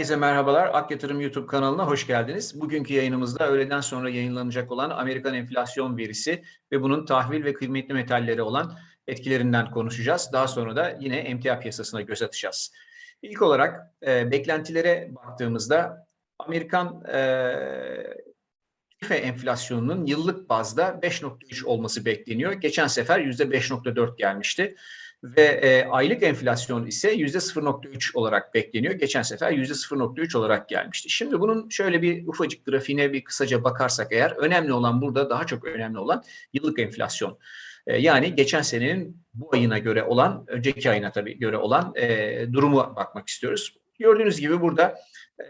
Herkese merhabalar. Ak Yatırım YouTube kanalına hoş geldiniz. Bugünkü yayınımızda öğleden sonra yayınlanacak olan Amerikan enflasyon verisi ve bunun tahvil ve kıymetli metalleri olan etkilerinden konuşacağız. Daha sonra da yine emtia piyasasına göz atacağız. İlk olarak e, beklentilere baktığımızda Amerikan e, tüfe enflasyonunun yıllık bazda 5.3 olması bekleniyor. Geçen sefer %5.4 gelmişti ve e, aylık enflasyon ise yüzde 0.3 olarak bekleniyor. Geçen sefer yüzde 0.3 olarak gelmişti. Şimdi bunun şöyle bir ufacık grafiğine bir kısaca bakarsak eğer önemli olan burada daha çok önemli olan yıllık enflasyon. E, yani geçen senenin bu ayına göre olan, önceki ayına tabii göre olan e, durumu bakmak istiyoruz. Gördüğünüz gibi burada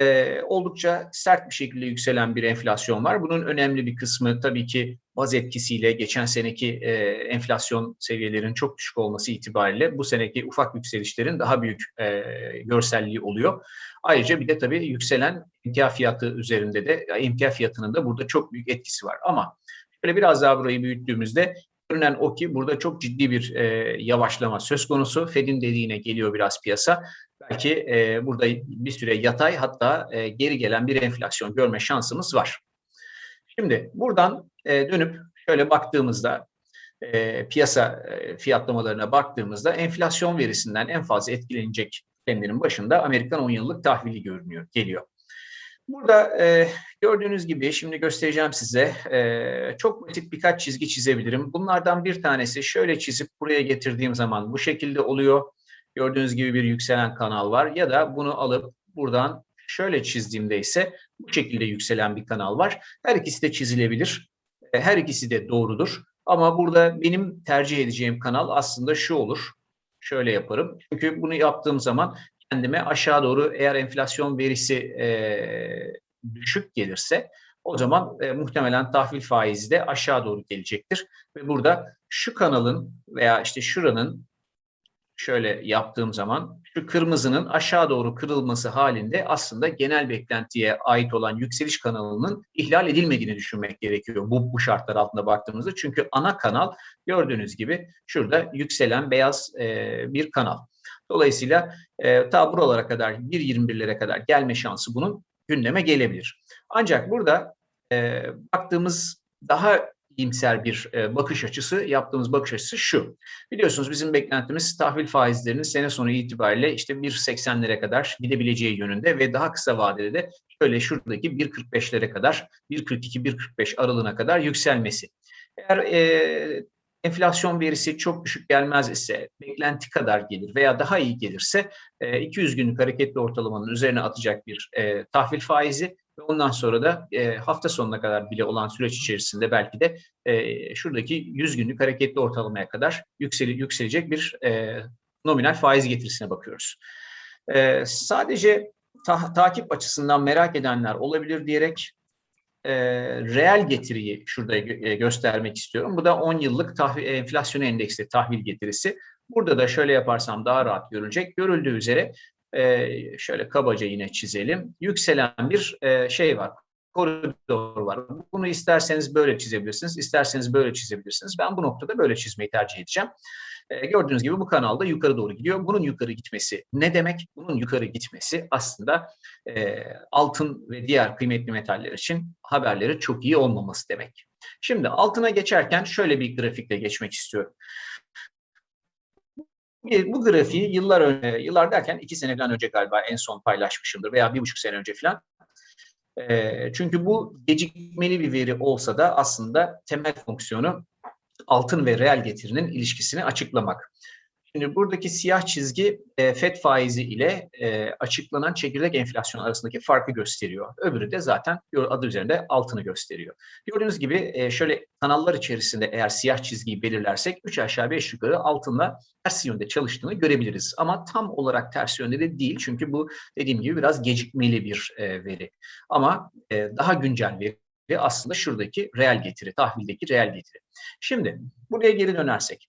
e, oldukça sert bir şekilde yükselen bir enflasyon var. Bunun önemli bir kısmı tabii ki baz etkisiyle geçen seneki e, enflasyon seviyelerinin çok düşük olması itibariyle bu seneki ufak yükselişlerin daha büyük e, görselliği oluyor. Ayrıca bir de tabii yükselen emtia fiyatı üzerinde de emtia fiyatının da burada çok büyük etkisi var. Ama şöyle biraz daha burayı büyüttüğümüzde görünen o ki burada çok ciddi bir e, yavaşlama söz konusu. Fed'in dediğine geliyor biraz piyasa belki e, burada bir süre yatay hatta e, geri gelen bir enflasyon görme şansımız var. Şimdi buradan e, dönüp şöyle baktığımızda e, piyasa e, fiyatlamalarına baktığımızda enflasyon verisinden en fazla etkilenecek kendilerinin başında Amerikan 10 yıllık tahvili görünüyor, geliyor. Burada e, gördüğünüz gibi şimdi göstereceğim size e, çok basit birkaç çizgi çizebilirim. Bunlardan bir tanesi şöyle çizip buraya getirdiğim zaman bu şekilde oluyor. Gördüğünüz gibi bir yükselen kanal var ya da bunu alıp buradan şöyle çizdiğimde ise bu şekilde yükselen bir kanal var. Her ikisi de çizilebilir. E, her ikisi de doğrudur. Ama burada benim tercih edeceğim kanal aslında şu olur. Şöyle yaparım. Çünkü bunu yaptığım zaman kendime aşağı doğru eğer enflasyon verisi e, düşük gelirse o zaman e, muhtemelen tahvil faizi de aşağı doğru gelecektir. Ve burada şu kanalın veya işte şuranın şöyle yaptığım zaman şu kırmızının aşağı doğru kırılması halinde aslında genel beklentiye ait olan yükseliş kanalının ihlal edilmediğini düşünmek gerekiyor bu, bu şartlar altında baktığımızda. Çünkü ana kanal gördüğünüz gibi şurada yükselen beyaz e, bir kanal. Dolayısıyla e, ta buralara kadar 1.21'lere kadar gelme şansı bunun gündeme gelebilir. Ancak burada e, baktığımız daha iyimser bir e, bakış açısı, yaptığımız bakış açısı şu. Biliyorsunuz bizim beklentimiz tahvil faizlerinin sene sonu itibariyle işte 1.80'lere kadar gidebileceği yönünde ve daha kısa vadede de şöyle şuradaki 1.45'lere kadar, 1.42-1.45 aralığına kadar yükselmesi. Eğer e, enflasyon verisi çok düşük gelmez ise, beklenti kadar gelir veya daha iyi gelirse 200 günlük hareketli ortalamanın üzerine atacak bir e, tahvil faizi ve ondan sonra da e, hafta sonuna kadar bile olan süreç içerisinde belki de e, şuradaki 100 günlük hareketli ortalamaya kadar yükseli, yükselecek bir e, nominal faiz getirisine bakıyoruz. E, sadece ta, takip açısından merak edenler olabilir diyerek e, reel getiriyi şurada gö- göstermek istiyorum. Bu da 10 yıllık tahvil, enflasyon endeksli tahvil getirisi. Burada da şöyle yaparsam daha rahat görülecek. Görüldüğü üzere e, şöyle kabaca yine çizelim. Yükselen bir e, şey var, koridor var. Bunu isterseniz böyle çizebilirsiniz, isterseniz böyle çizebilirsiniz. Ben bu noktada böyle çizmeyi tercih edeceğim. E, gördüğünüz gibi bu kanalda yukarı doğru gidiyor. Bunun yukarı gitmesi ne demek? Bunun yukarı gitmesi aslında e, altın ve diğer kıymetli metaller için haberleri çok iyi olmaması demek. Şimdi altına geçerken şöyle bir grafikle geçmek istiyorum. Bu grafiği yıllar önce, yıllar derken iki sene falan önce galiba en son paylaşmışımdır veya bir buçuk sene önce falan. E, çünkü bu gecikmeli bir veri olsa da aslında temel fonksiyonu altın ve reel getirinin ilişkisini açıklamak. Şimdi buradaki siyah çizgi e, FED faizi ile e, açıklanan çekirdek enflasyon arasındaki farkı gösteriyor. Öbürü de zaten adı üzerinde altını gösteriyor. Gördüğünüz gibi e, şöyle kanallar içerisinde eğer siyah çizgiyi belirlersek 3 aşağı 5 yukarı altınla ters yönde çalıştığını görebiliriz. Ama tam olarak ters yönde de değil çünkü bu dediğim gibi biraz gecikmeli bir e, veri. Ama e, daha güncel veri ve aslında şuradaki reel getiri, tahvildeki reel getiri. Şimdi buraya geri dönersek.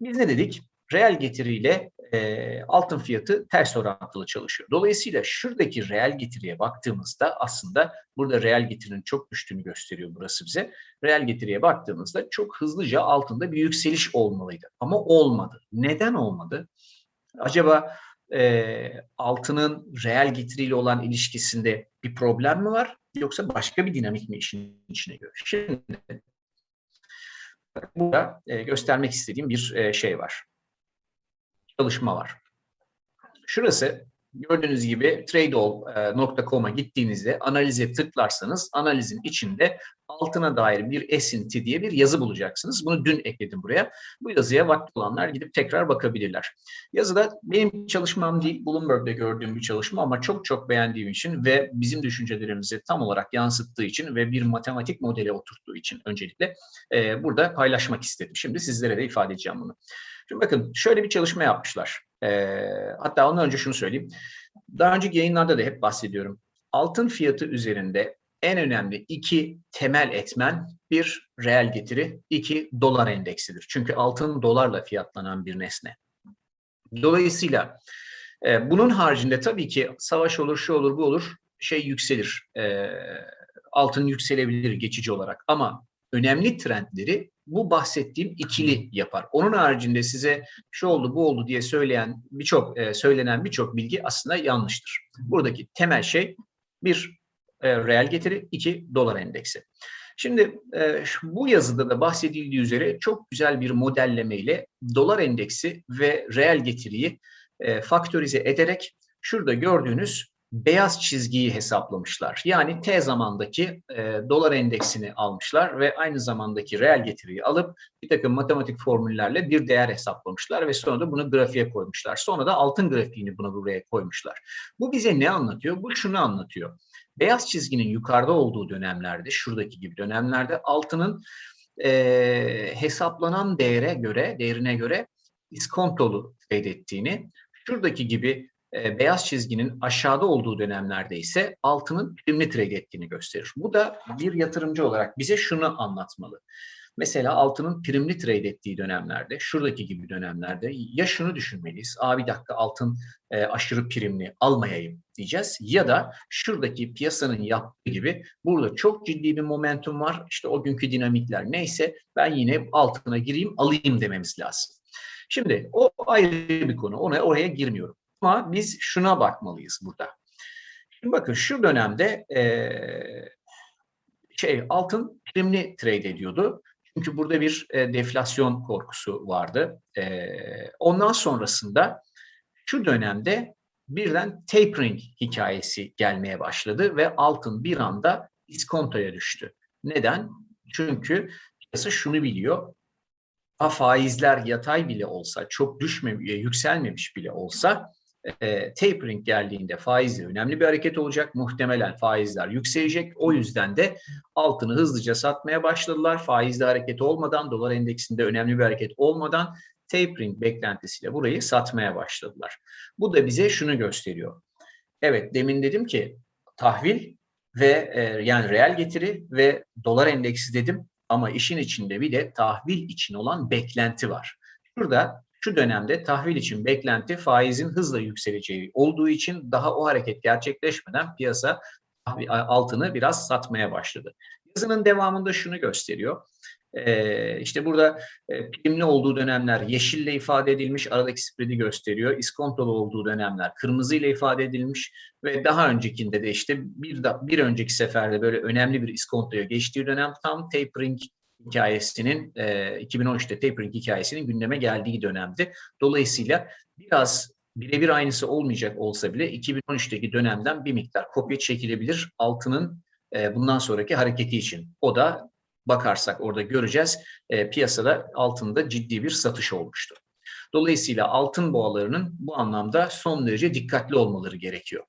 Biz ne dedik? Reel getiriyle e, altın fiyatı ters orantılı çalışıyor. Dolayısıyla şuradaki reel getiriye baktığımızda aslında burada reel getirinin çok düştüğünü gösteriyor burası bize. Reel getiriye baktığımızda çok hızlıca altında bir yükseliş olmalıydı ama olmadı. Neden olmadı? Acaba e, altının reel getiriyle olan ilişkisinde bir problem mi var yoksa başka bir dinamik mi işin içine giriyor? Şimdi burada e, göstermek istediğim bir e, şey var. Çalışma var. Şurası gördüğünüz gibi tradeall.com'a gittiğinizde analize tıklarsanız analizin içinde altına dair bir esinti diye bir yazı bulacaksınız. Bunu dün ekledim buraya. Bu yazıya vakti olanlar gidip tekrar bakabilirler. Yazıda benim çalışmam değil, Bloomberg'de gördüğüm bir çalışma ama çok çok beğendiğim için ve bizim düşüncelerimizi tam olarak yansıttığı için ve bir matematik modele oturttuğu için öncelikle e, burada paylaşmak istedim. Şimdi sizlere de ifade edeceğim bunu. Şimdi bakın şöyle bir çalışma yapmışlar. E, hatta ondan önce şunu söyleyeyim. Daha önceki yayınlarda da hep bahsediyorum. Altın fiyatı üzerinde en önemli iki temel etmen bir reel getiri, iki dolar endeksidir. Çünkü altın dolarla fiyatlanan bir nesne. Dolayısıyla e, bunun haricinde tabii ki savaş olur, şu olur, bu olur, şey yükselir. E, altın yükselebilir geçici olarak ama önemli trendleri bu bahsettiğim ikili yapar. Onun haricinde size şu oldu bu oldu diye söyleyen birçok e, söylenen birçok bilgi aslında yanlıştır. Buradaki temel şey bir e, reel getiri, iki dolar endeksi. Şimdi e, bu yazıda da bahsedildiği üzere çok güzel bir modelleme ile dolar endeksi ve reel getiriyi e, faktörize ederek şurada gördüğünüz beyaz çizgiyi hesaplamışlar. Yani T zamandaki e, dolar endeksini almışlar ve aynı zamandaki reel getiriyi alıp bir takım matematik formüllerle bir değer hesaplamışlar ve sonra da bunu grafiğe koymuşlar. Sonra da altın grafiğini buna buraya koymuşlar. Bu bize ne anlatıyor? Bu şunu anlatıyor. Beyaz çizginin yukarıda olduğu dönemlerde, şuradaki gibi dönemlerde altının e, hesaplanan değere göre, değerine göre iskontolu ettiğini, şuradaki gibi e, beyaz çizginin aşağıda olduğu dönemlerde ise altının primli trade ettiğini gösterir. Bu da bir yatırımcı olarak bize şunu anlatmalı. Mesela altının primli trade ettiği dönemlerde, şuradaki gibi dönemlerde ya şunu düşünmeliyiz. Aa bir dakika altın e, aşırı primli almayayım diyeceğiz. Ya da şuradaki piyasanın yaptığı gibi burada çok ciddi bir momentum var. İşte o günkü dinamikler neyse ben yine altına gireyim alayım dememiz lazım. Şimdi o ayrı bir konu. Ona oraya girmiyorum. Ama biz şuna bakmalıyız burada. Şimdi bakın şu dönemde e, şey altın primli trade ediyordu. Çünkü burada bir e, deflasyon korkusu vardı. E, ondan sonrasında şu dönemde birden tapering hikayesi gelmeye başladı ve altın bir anda iskontoya düştü. Neden? Çünkü piyasa şunu biliyor. Ha faizler yatay bile olsa, çok düşmemiş, yükselmemiş bile olsa e, tapering geldiğinde faizle önemli bir hareket olacak. Muhtemelen faizler yükselecek. O yüzden de altını hızlıca satmaya başladılar. Faizli hareket olmadan, dolar endeksinde önemli bir hareket olmadan tapering beklentisiyle burayı satmaya başladılar. Bu da bize şunu gösteriyor. Evet demin dedim ki tahvil ve e, yani reel getiri ve dolar endeksi dedim ama işin içinde bir de tahvil için olan beklenti var. Burada şu dönemde tahvil için beklenti faizin hızla yükseleceği olduğu için daha o hareket gerçekleşmeden piyasa altını biraz satmaya başladı. Yazının devamında şunu gösteriyor. Ee, işte burada e, primli olduğu dönemler yeşille ifade edilmiş, aradaki spread'i gösteriyor. İskontolu olduğu dönemler kırmızı ile ifade edilmiş ve daha öncekinde de işte bir, bir önceki seferde böyle önemli bir iskontoya geçtiği dönem tam tapering hikayesinin e, 2013'te tapering hikayesinin gündeme geldiği dönemdi. Dolayısıyla biraz birebir aynısı olmayacak olsa bile 2013'teki dönemden bir miktar kopya çekilebilir altının e, bundan sonraki hareketi için. O da bakarsak orada göreceğiz e, piyasada altında ciddi bir satış olmuştu. Dolayısıyla altın boğalarının bu anlamda son derece dikkatli olmaları gerekiyor.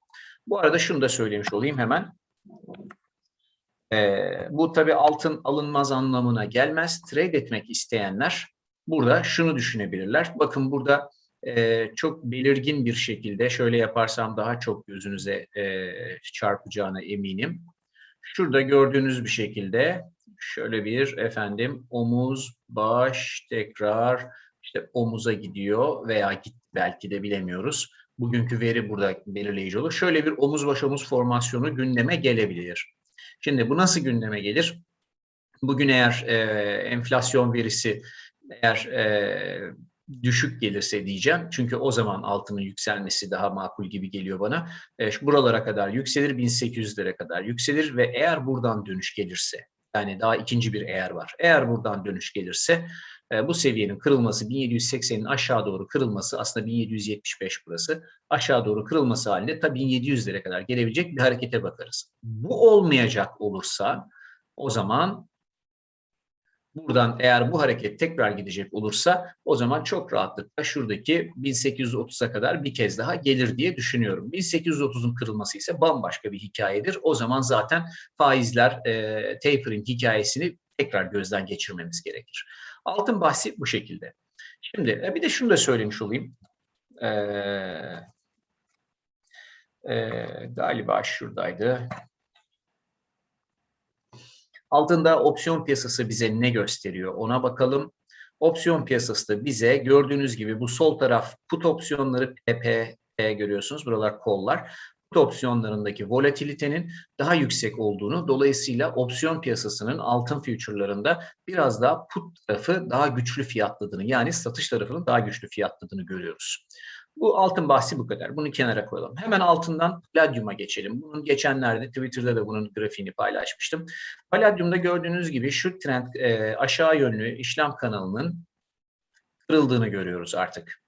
Bu arada şunu da söylemiş olayım hemen. E, bu tabii altın alınmaz anlamına gelmez. Trade etmek isteyenler burada şunu düşünebilirler. Bakın burada e, çok belirgin bir şekilde şöyle yaparsam daha çok gözünüze e, çarpacağına eminim. Şurada gördüğünüz bir şekilde şöyle bir efendim omuz, baş, tekrar işte omuza gidiyor veya git belki de bilemiyoruz. Bugünkü veri burada belirleyici olur. Şöyle bir omuz baş omuz formasyonu gündeme gelebilir. Şimdi bu nasıl gündeme gelir? Bugün eğer e, enflasyon verisi eğer e, düşük gelirse diyeceğim. Çünkü o zaman altının yükselmesi daha makul gibi geliyor bana. E, buralara kadar yükselir, 1800'lere kadar yükselir ve eğer buradan dönüş gelirse, yani daha ikinci bir eğer var. Eğer buradan dönüş gelirse bu seviyenin kırılması 1780'in aşağı doğru kırılması aslında 1775 burası aşağı doğru kırılması halinde tabii 1700'lere kadar gelebilecek bir harekete bakarız. Bu olmayacak olursa o zaman buradan eğer bu hareket tekrar gidecek olursa o zaman çok rahatlıkla şuradaki 1830'a kadar bir kez daha gelir diye düşünüyorum. 1830'un kırılması ise bambaşka bir hikayedir. O zaman zaten faizler e, tapering hikayesini tekrar gözden geçirmemiz gerekir. Altın bahsi bu şekilde. Şimdi e, bir de şunu da söylemiş olayım. Ee, e, galiba şuradaydı. Altında opsiyon piyasası bize ne gösteriyor ona bakalım. Opsiyon piyasası da bize gördüğünüz gibi bu sol taraf put opsiyonları PP görüyorsunuz. Buralar kollar. Put opsiyonlarındaki volatilitenin daha yüksek olduğunu dolayısıyla opsiyon piyasasının altın future'larında biraz daha put tarafı daha güçlü fiyatladığını yani satış tarafının daha güçlü fiyatladığını görüyoruz. Bu altın bahsi bu kadar. Bunu kenara koyalım. Hemen altından Palladium'a geçelim. Bunun geçenlerde Twitter'da da bunun grafiğini paylaşmıştım. Palladium'da gördüğünüz gibi şu trend e, aşağı yönlü işlem kanalının kırıldığını görüyoruz artık.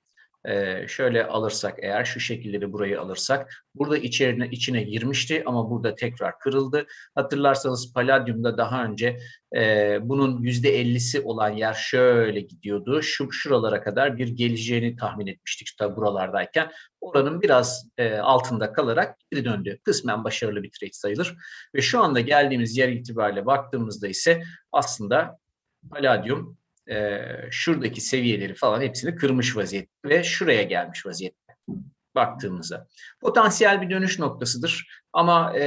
Ee, şöyle alırsak eğer şu şekilleri burayı alırsak burada içerine içine girmişti ama burada tekrar kırıldı. Hatırlarsanız Palladium'da daha önce e, bunun yüzde 50'si olan yer şöyle gidiyordu. Şu şuralara kadar bir geleceğini tahmin etmiştik tabi buralardayken. Oranın biraz e, altında kalarak geri döndü. Kısmen başarılı bir trade sayılır. Ve şu anda geldiğimiz yer itibariyle baktığımızda ise aslında Palladium e, şuradaki seviyeleri falan hepsini kırmış vaziyette ve şuraya gelmiş vaziyette baktığımızda. Potansiyel bir dönüş noktasıdır ama e,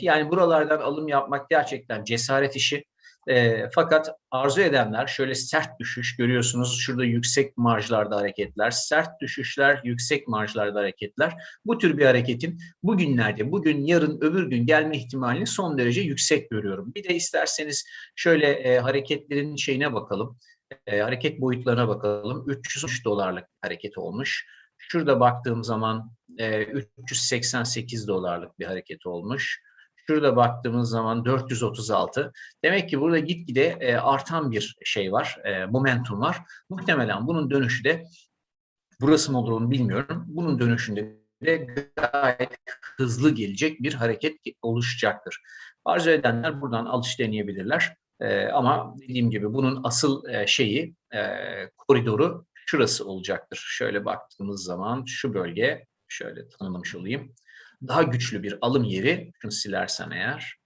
yani buralardan alım yapmak gerçekten cesaret işi. E, fakat arzu edenler şöyle sert düşüş görüyorsunuz şurada yüksek marjlarda hareketler, sert düşüşler, yüksek marjlarda hareketler. Bu tür bir hareketin bugünlerde, bugün, yarın, öbür gün gelme ihtimalini son derece yüksek görüyorum. Bir de isterseniz şöyle e, hareketlerin şeyine bakalım e, hareket boyutlarına bakalım. 303 dolarlık hareket olmuş. Şurada baktığım zaman e, 388 dolarlık bir hareket olmuş. Şurada baktığımız zaman 436. Demek ki burada gitgide e, artan bir şey var, e, momentum var. Muhtemelen bunun dönüşü de burası mı olur onu bilmiyorum. Bunun dönüşünde de gayet hızlı gelecek bir hareket oluşacaktır. Arzu edenler buradan alış deneyebilirler. E, ama dediğim gibi bunun asıl e, şeyi, e, koridoru şurası olacaktır. Şöyle baktığımız zaman şu bölge, şöyle tanımlamış olayım. Daha güçlü bir alım yeri, şunu silersem eğer,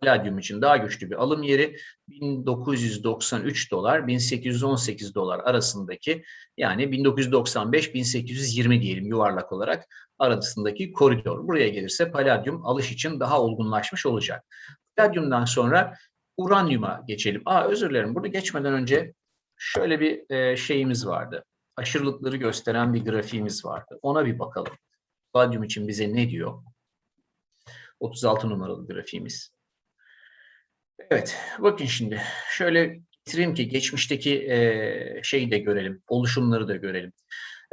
Palladium için daha güçlü bir alım yeri 1993 dolar 1818 dolar arasındaki yani 1995-1820 diyelim yuvarlak olarak arasındaki koridor. Buraya gelirse Palladium alış için daha olgunlaşmış olacak. Palladium'dan sonra uranyuma geçelim. Aa özür dilerim. Burada geçmeden önce şöyle bir e, şeyimiz vardı. Aşırılıkları gösteren bir grafiğimiz vardı. Ona bir bakalım. Palladium için bize ne diyor? 36 numaralı grafiğimiz. Evet, bakın şimdi şöyle getireyim ki geçmişteki e, şeyi de görelim, oluşumları da görelim.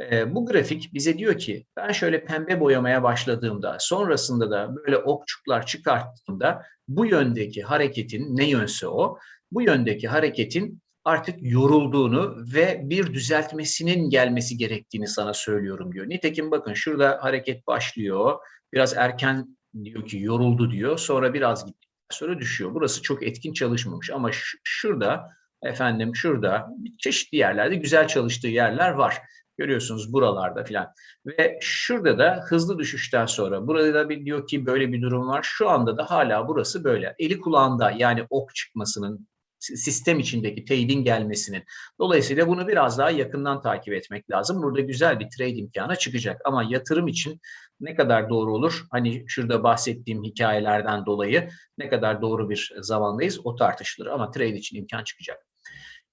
E, bu grafik bize diyor ki ben şöyle pembe boyamaya başladığımda, sonrasında da böyle okçuklar çıkarttığımda bu yöndeki hareketin ne yönse o, bu yöndeki hareketin artık yorulduğunu ve bir düzeltmesinin gelmesi gerektiğini sana söylüyorum diyor. Nitekim bakın şurada hareket başlıyor. Biraz erken diyor ki yoruldu diyor. Sonra biraz gitti. Sonra düşüyor. Burası çok etkin çalışmamış ama şurada efendim şurada çeşitli yerlerde güzel çalıştığı yerler var. Görüyorsunuz buralarda filan. Ve şurada da hızlı düşüşten sonra burada da bir diyor ki böyle bir durum var. Şu anda da hala burası böyle. Eli kulağında yani ok çıkmasının sistem içindeki trade'in gelmesinin. Dolayısıyla bunu biraz daha yakından takip etmek lazım. Burada güzel bir trade imkanı çıkacak. Ama yatırım için ne kadar doğru olur? Hani şurada bahsettiğim hikayelerden dolayı ne kadar doğru bir zamandayız o tartışılır. Ama trade için imkan çıkacak.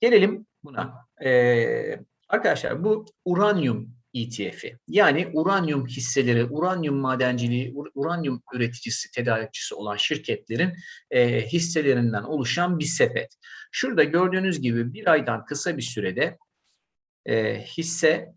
Gelelim buna. Ee, Arkadaşlar bu uranyum ETF'i yani uranyum hisseleri, uranyum madenciliği, uranyum üreticisi, tedarikçisi olan şirketlerin e, hisselerinden oluşan bir sepet. Şurada gördüğünüz gibi bir aydan kısa bir sürede e, hisse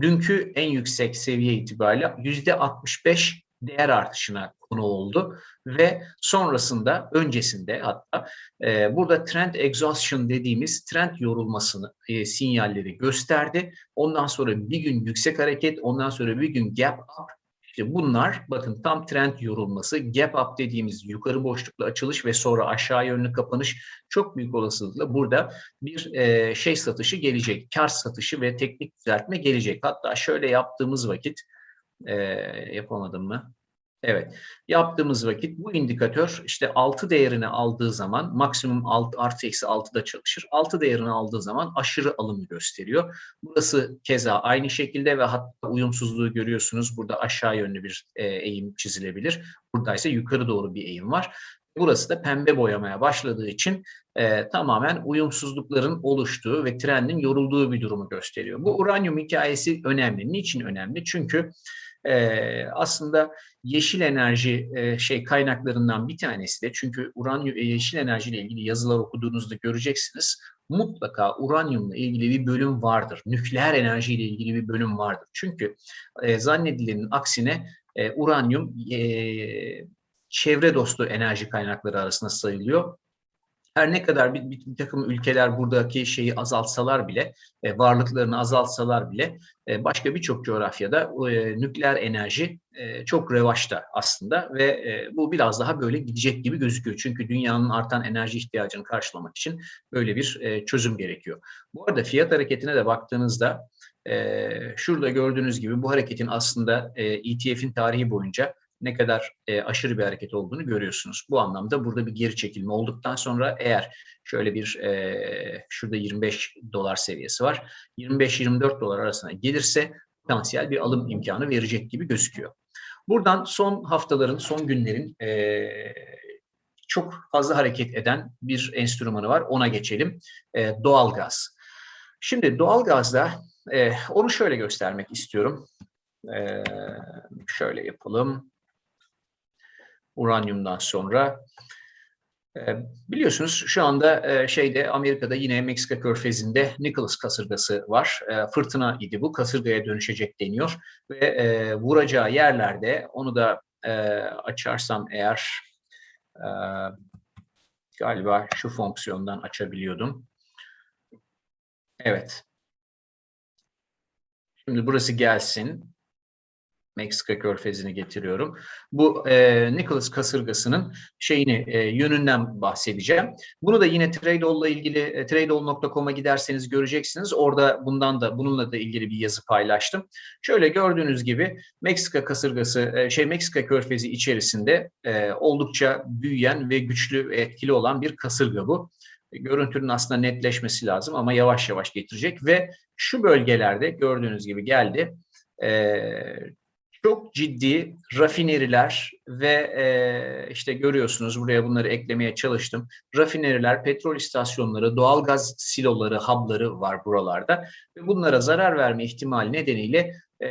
dünkü en yüksek seviye itibariyle yüzde 65 değer artışına konu oldu ve sonrasında öncesinde hatta e, burada trend exhaustion dediğimiz trend yorulmasını e, sinyalleri gösterdi. Ondan sonra bir gün yüksek hareket, ondan sonra bir gün gap up işte bunlar bakın tam trend yorulması, gap up dediğimiz yukarı boşlukla açılış ve sonra aşağı yönlü kapanış çok büyük olasılıkla burada bir e, şey satışı gelecek. Kar satışı ve teknik düzeltme gelecek. Hatta şöyle yaptığımız vakit e, yapamadım mı? Evet. Yaptığımız vakit bu indikatör işte 6 değerini aldığı zaman maksimum 6 artı eksi 6'da çalışır. 6 değerini aldığı zaman aşırı alım gösteriyor. Burası keza aynı şekilde ve hatta uyumsuzluğu görüyorsunuz. Burada aşağı yönlü bir e, eğim çizilebilir. Burada ise yukarı doğru bir eğim var. Burası da pembe boyamaya başladığı için e, tamamen uyumsuzlukların oluştuğu ve trendin yorulduğu bir durumu gösteriyor. Bu uranyum hikayesi önemli. Niçin önemli? Çünkü e, aslında yeşil enerji e, şey kaynaklarından bir tanesi de çünkü uranyum e, yeşil enerji ile ilgili yazılar okuduğunuzda göreceksiniz. Mutlaka uranyumla ilgili bir bölüm vardır. Nükleer enerji ile ilgili bir bölüm vardır. Çünkü e, zannedilenin aksine e, uranyum e, çevre dostu enerji kaynakları arasında sayılıyor her ne kadar bir, bir, bir takım ülkeler buradaki şeyi azaltsalar bile, e, varlıklarını azaltsalar bile e, başka birçok coğrafyada e, nükleer enerji e, çok revaçta aslında ve e, bu biraz daha böyle gidecek gibi gözüküyor. Çünkü dünyanın artan enerji ihtiyacını karşılamak için böyle bir e, çözüm gerekiyor. Bu arada fiyat hareketine de baktığınızda e, şurada gördüğünüz gibi bu hareketin aslında e, ETF'in tarihi boyunca ne kadar e, aşırı bir hareket olduğunu görüyorsunuz. Bu anlamda burada bir geri çekilme olduktan sonra eğer şöyle bir e, şurada 25 dolar seviyesi var. 25-24 dolar arasına gelirse potansiyel bir alım imkanı verecek gibi gözüküyor. Buradan son haftaların, son günlerin e, çok fazla hareket eden bir enstrümanı var. Ona geçelim. E, doğalgaz. Şimdi doğalgazda e, onu şöyle göstermek istiyorum. E, şöyle yapalım uranyumdan sonra. E, biliyorsunuz şu anda e, şeyde Amerika'da yine Meksika körfezinde Nicholas kasırgası var. E, fırtına idi bu. Kasırgaya dönüşecek deniyor. Ve vuracağı yerlerde onu da açarsam eğer galiba şu fonksiyondan açabiliyordum. Evet. Şimdi burası gelsin. Meksika körfezini getiriyorum. Bu e, Nicholas kasırgasının şeyini e, yönünden bahsedeceğim. Bunu da yine Tradeall'la ilgili e, tradeall.com'a giderseniz göreceksiniz. Orada bundan da bununla da ilgili bir yazı paylaştım. Şöyle gördüğünüz gibi Meksika kasırgası e, şey Meksika körfezi içerisinde e, oldukça büyüyen ve güçlü etkili olan bir kasırga bu görüntünün aslında netleşmesi lazım ama yavaş yavaş getirecek ve şu bölgelerde gördüğünüz gibi geldi. E, çok ciddi rafineriler ve e, işte görüyorsunuz buraya bunları eklemeye çalıştım. Rafineriler, petrol istasyonları, doğalgaz siloları, habları var buralarda ve bunlara zarar verme ihtimali nedeniyle e,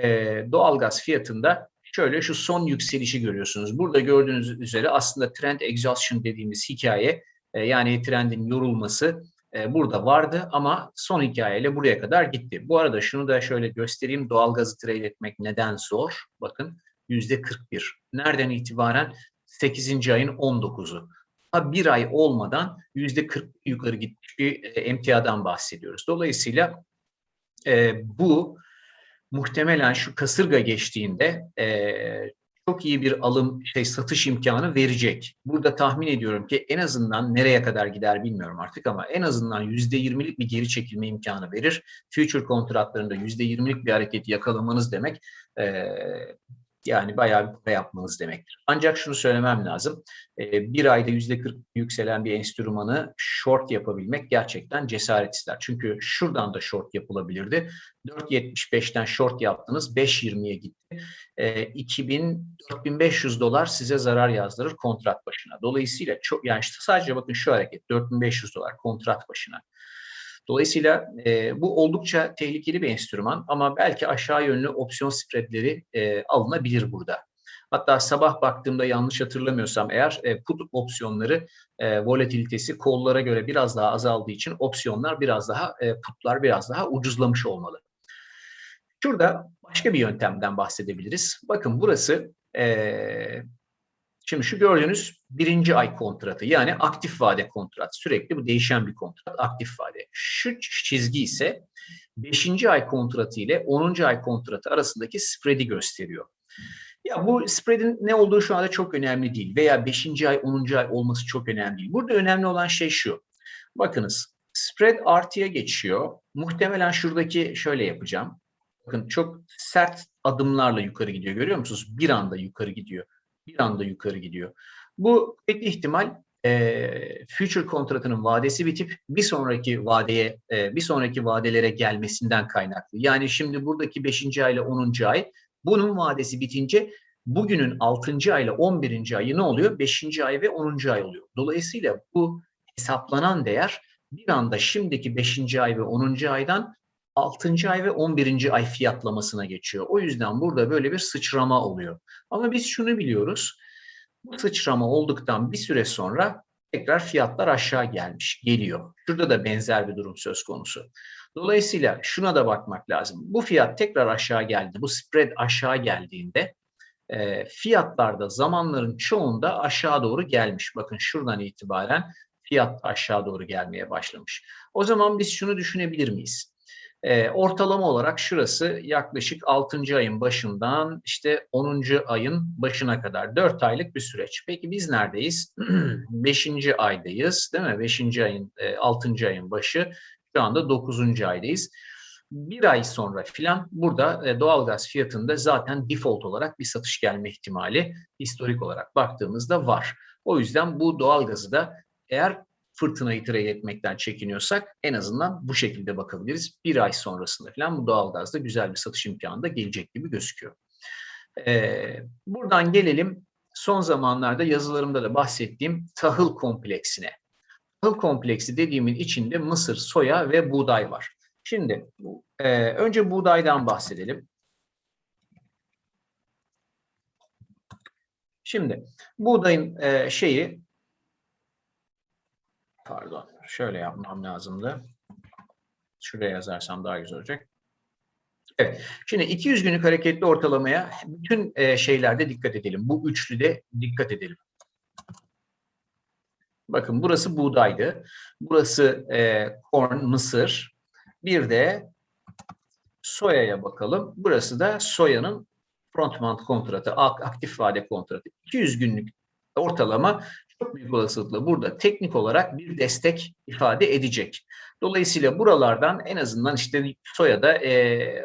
doğalgaz fiyatında şöyle şu son yükselişi görüyorsunuz. Burada gördüğünüz üzere aslında trend exhaustion dediğimiz hikaye e, yani trendin yorulması e, burada vardı ama son hikayeyle buraya kadar gitti. Bu arada şunu da şöyle göstereyim. Doğalgazı trade etmek neden zor? Bakın yüzde 41. Nereden itibaren? 8. ayın 19'u. Ha bir ay olmadan yüzde 40 yukarı gitmiş bir e, emtiadan bahsediyoruz. Dolayısıyla e, bu muhtemelen şu kasırga geçtiğinde e, çok iyi bir alım şey satış imkanı verecek. Burada tahmin ediyorum ki en azından nereye kadar gider bilmiyorum artık ama en azından %20'lik bir geri çekilme imkanı verir. Future kontratlarında %20'lik bir hareket yakalamanız demek yani bayağı bir para yapmanız demektir. Ancak şunu söylemem lazım. Bir ayda %40 yükselen bir enstrümanı short yapabilmek gerçekten cesaret ister. Çünkü şuradan da short yapılabilirdi. 4.75'ten short yaptınız, 5.20'ye gitti. 2000 4500 dolar size zarar yazdırır kontrat başına. Dolayısıyla çok yani işte sadece bakın şu hareket 4500 dolar kontrat başına. Dolayısıyla e, bu oldukça tehlikeli bir enstrüman ama belki aşağı yönlü opsiyon spreadleri e, alınabilir burada. Hatta sabah baktığımda yanlış hatırlamıyorsam eğer e, put opsiyonları e, volatilitesi kollara göre biraz daha azaldığı için opsiyonlar biraz daha e, putlar biraz daha ucuzlamış olmalı. Şurada başka bir yöntemden bahsedebiliriz. Bakın burası e, Şimdi şu gördüğünüz birinci ay kontratı yani aktif vade kontrat. Sürekli bu değişen bir kontrat aktif vade. Şu çizgi ise beşinci ay kontratı ile onuncu ay kontratı arasındaki spread'i gösteriyor. Ya bu spread'in ne olduğu şu anda çok önemli değil veya beşinci ay onuncu ay olması çok önemli değil. Burada önemli olan şey şu. Bakınız spread artıya geçiyor. Muhtemelen şuradaki şöyle yapacağım. Bakın çok sert adımlarla yukarı gidiyor. Görüyor musunuz? Bir anda yukarı gidiyor bir anda yukarı gidiyor. Bu tek ihtimal e, future kontratının vadesi bitip bir sonraki vadeye, e, bir sonraki vadelere gelmesinden kaynaklı. Yani şimdi buradaki 5. ay ile 10. ay bunun vadesi bitince bugünün 6. ay ile 11. ayı ne oluyor? 5. ay ve 10. ay oluyor. Dolayısıyla bu hesaplanan değer bir anda şimdiki 5. ay ve 10. aydan 6. ay ve 11. ay fiyatlamasına geçiyor. O yüzden burada böyle bir sıçrama oluyor. Ama biz şunu biliyoruz. Bu sıçrama olduktan bir süre sonra tekrar fiyatlar aşağı gelmiş, geliyor. Şurada da benzer bir durum söz konusu. Dolayısıyla şuna da bakmak lazım. Bu fiyat tekrar aşağı geldi, bu spread aşağı geldiğinde e, fiyatlarda zamanların çoğunda aşağı doğru gelmiş. Bakın şuradan itibaren fiyat aşağı doğru gelmeye başlamış. O zaman biz şunu düşünebilir miyiz? E, ortalama olarak şurası yaklaşık 6. ayın başından işte 10. ayın başına kadar 4 aylık bir süreç. Peki biz neredeyiz? 5. aydayız değil mi? 5. ayın e, 6. ayın başı şu anda 9. aydayız. Bir ay sonra filan burada e, doğalgaz fiyatında zaten default olarak bir satış gelme ihtimali historik olarak baktığımızda var. O yüzden bu doğalgazı da eğer fırtınayı trade etmekten çekiniyorsak en azından bu şekilde bakabiliriz. Bir ay sonrasında falan bu doğalgazda güzel bir satış imkanı da gelecek gibi gözüküyor. Ee, buradan gelelim son zamanlarda yazılarımda da bahsettiğim tahıl kompleksine. Tahıl kompleksi dediğimin içinde mısır, soya ve buğday var. Şimdi e, önce buğdaydan bahsedelim. Şimdi buğdayın e, şeyi Pardon. Şöyle yapmam lazımdı. Şuraya yazarsam daha güzel olacak. Evet. Şimdi 200 günlük hareketli ortalamaya bütün e, şeylerde dikkat edelim. Bu üçlüde dikkat edelim. Bakın burası buğdaydı. Burası e, corn, mısır. Bir de soyaya bakalım. Burası da soyanın front month kontratı, aktif vade kontratı. 200 günlük ortalama çok büyük olasılıkla burada teknik olarak bir destek ifade edecek. Dolayısıyla buralardan en azından işte soyada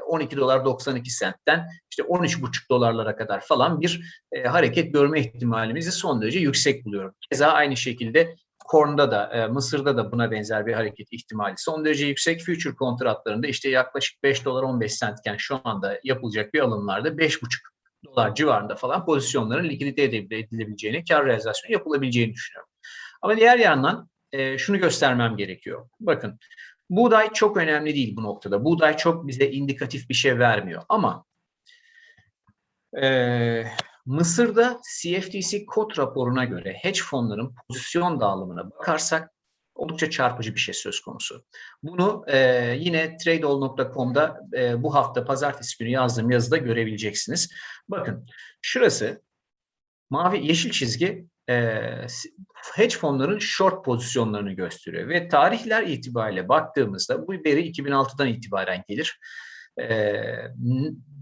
12 dolar 92 sentten işte 13,5 dolarlara kadar falan bir hareket görme ihtimalimizi son derece yüksek buluyorum. Keza aynı şekilde Korn'da da, Mısır'da da buna benzer bir hareket ihtimali son derece yüksek. Future kontratlarında işte yaklaşık 5 dolar 15 centken şu anda yapılacak bir alımlarda 5,5 dolar civarında falan pozisyonların likidite edilebileceğini, kar realizasyonu yapılabileceğini düşünüyorum. Ama diğer yandan e, şunu göstermem gerekiyor. Bakın buğday çok önemli değil bu noktada. Buğday çok bize indikatif bir şey vermiyor. Ama e, Mısır'da CFTC kod raporuna göre hedge fonların pozisyon dağılımına bakarsak oldukça çarpıcı bir şey söz konusu. Bunu e, yine tradeall.com'da e, bu hafta pazartesi günü yazdığım yazıda görebileceksiniz. Bakın şurası mavi yeşil çizgi e, hedge fonların short pozisyonlarını gösteriyor ve tarihler itibariyle baktığımızda bu veri 2006'dan itibaren gelir. E,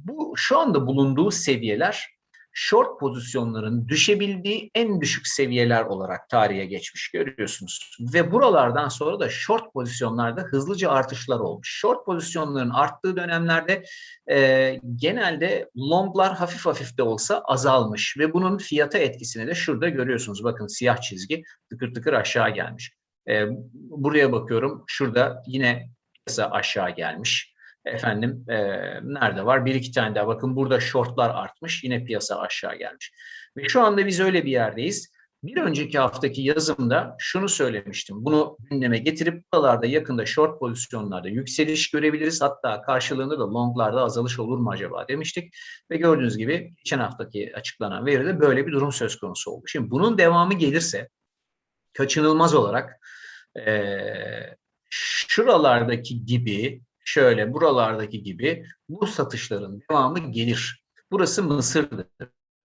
bu şu anda bulunduğu seviyeler short pozisyonların düşebildiği en düşük seviyeler olarak tarihe geçmiş görüyorsunuz. Ve buralardan sonra da short pozisyonlarda hızlıca artışlar olmuş. Short pozisyonların arttığı dönemlerde e, genelde longlar hafif hafif de olsa azalmış ve bunun fiyata etkisini de şurada görüyorsunuz. Bakın siyah çizgi tıkır tıkır aşağı gelmiş. E, buraya bakıyorum şurada yine piyasa aşağı gelmiş. Efendim e, nerede var? Bir iki tane daha. Bakın burada shortlar artmış. Yine piyasa aşağı gelmiş. Ve şu anda biz öyle bir yerdeyiz. Bir önceki haftaki yazımda şunu söylemiştim. Bunu gündeme getirip buralarda yakında short pozisyonlarda yükseliş görebiliriz. Hatta karşılığında da longlarda azalış olur mu acaba demiştik. Ve gördüğünüz gibi geçen haftaki açıklanan veride böyle bir durum söz konusu oldu. Şimdi bunun devamı gelirse kaçınılmaz olarak e, şuralardaki gibi şöyle buralardaki gibi bu satışların devamı gelir. Burası Mısır'dır.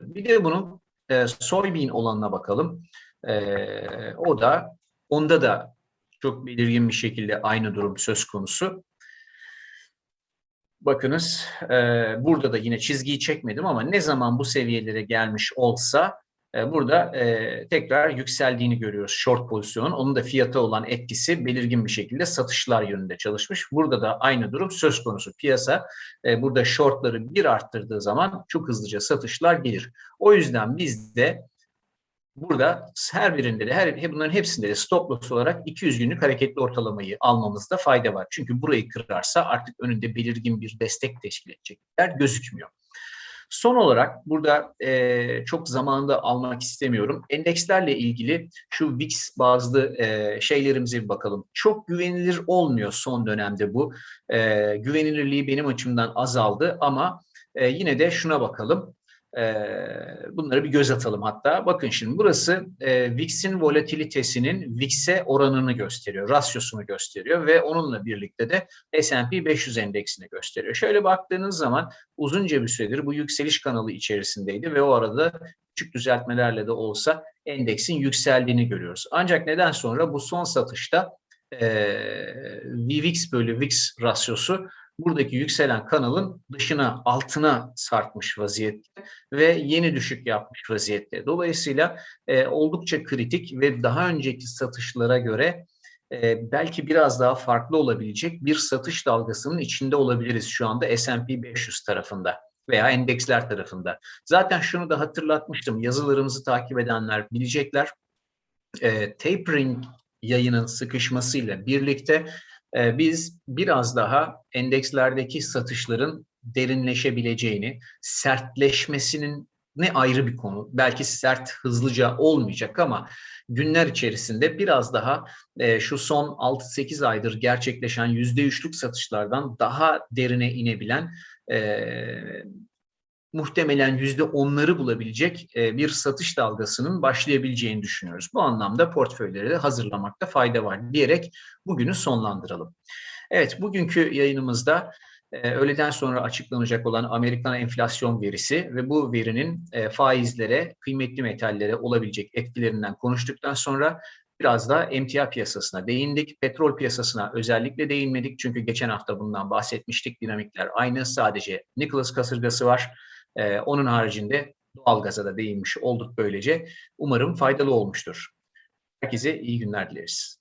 Bir de bunun e, soybean olanına bakalım. E, o da onda da çok belirgin bir şekilde aynı durum söz konusu. Bakınız e, burada da yine çizgiyi çekmedim ama ne zaman bu seviyelere gelmiş olsa burada e, tekrar yükseldiğini görüyoruz short pozisyonun. Onun da fiyata olan etkisi belirgin bir şekilde satışlar yönünde çalışmış. Burada da aynı durum söz konusu. Piyasa e, burada shortları bir arttırdığı zaman çok hızlıca satışlar gelir. O yüzden biz de burada her birinde de her bunların hepsinde de stop loss olarak 200 günlük hareketli ortalamayı almamızda fayda var. Çünkü burayı kırarsa artık önünde belirgin bir destek teşkil edecek yer gözükmüyor. Son olarak burada e, çok zamanında almak istemiyorum. Endekslerle ilgili şu VIX bazlı e, şeylerimize bir bakalım. Çok güvenilir olmuyor son dönemde bu. E, güvenilirliği benim açımdan azaldı ama e, yine de şuna bakalım. Bunları bir göz atalım hatta. Bakın şimdi burası VIX'in volatilitesinin VIX'e oranını gösteriyor, rasyosunu gösteriyor ve onunla birlikte de S&P 500 endeksini gösteriyor. Şöyle baktığınız zaman uzunca bir süredir bu yükseliş kanalı içerisindeydi ve o arada küçük düzeltmelerle de olsa endeksin yükseldiğini görüyoruz. Ancak neden sonra bu son satışta e, VVIX bölü VIX rasyosu buradaki yükselen kanalın dışına, altına sarkmış vaziyette ve yeni düşük yapmış vaziyette. Dolayısıyla e, oldukça kritik ve daha önceki satışlara göre e, belki biraz daha farklı olabilecek bir satış dalgasının içinde olabiliriz şu anda S&P 500 tarafında veya endeksler tarafında. Zaten şunu da hatırlatmıştım. Yazılarımızı takip edenler bilecekler. E, tapering yayının sıkışmasıyla birlikte ee, biz biraz daha endekslerdeki satışların derinleşebileceğini, sertleşmesinin ne ayrı bir konu. Belki sert hızlıca olmayacak ama günler içerisinde biraz daha e, şu son 6-8 aydır gerçekleşen %3'lük satışlardan daha derine inebilen e, muhtemelen yüzde onları bulabilecek e, bir satış dalgasının başlayabileceğini düşünüyoruz. Bu anlamda portföyleri de hazırlamakta fayda var diyerek bugünü sonlandıralım. Evet, bugünkü yayınımızda e, öğleden sonra açıklanacak olan Amerikan enflasyon verisi ve bu verinin e, faizlere, kıymetli metallere olabilecek etkilerinden konuştuktan sonra biraz da emtia piyasasına değindik. Petrol piyasasına özellikle değinmedik çünkü geçen hafta bundan bahsetmiştik. Dinamikler aynı, sadece Nicholas kasırgası var. Ee, onun haricinde doğalgaza da değinmiş olduk böylece. Umarım faydalı olmuştur. Herkese iyi günler dileriz.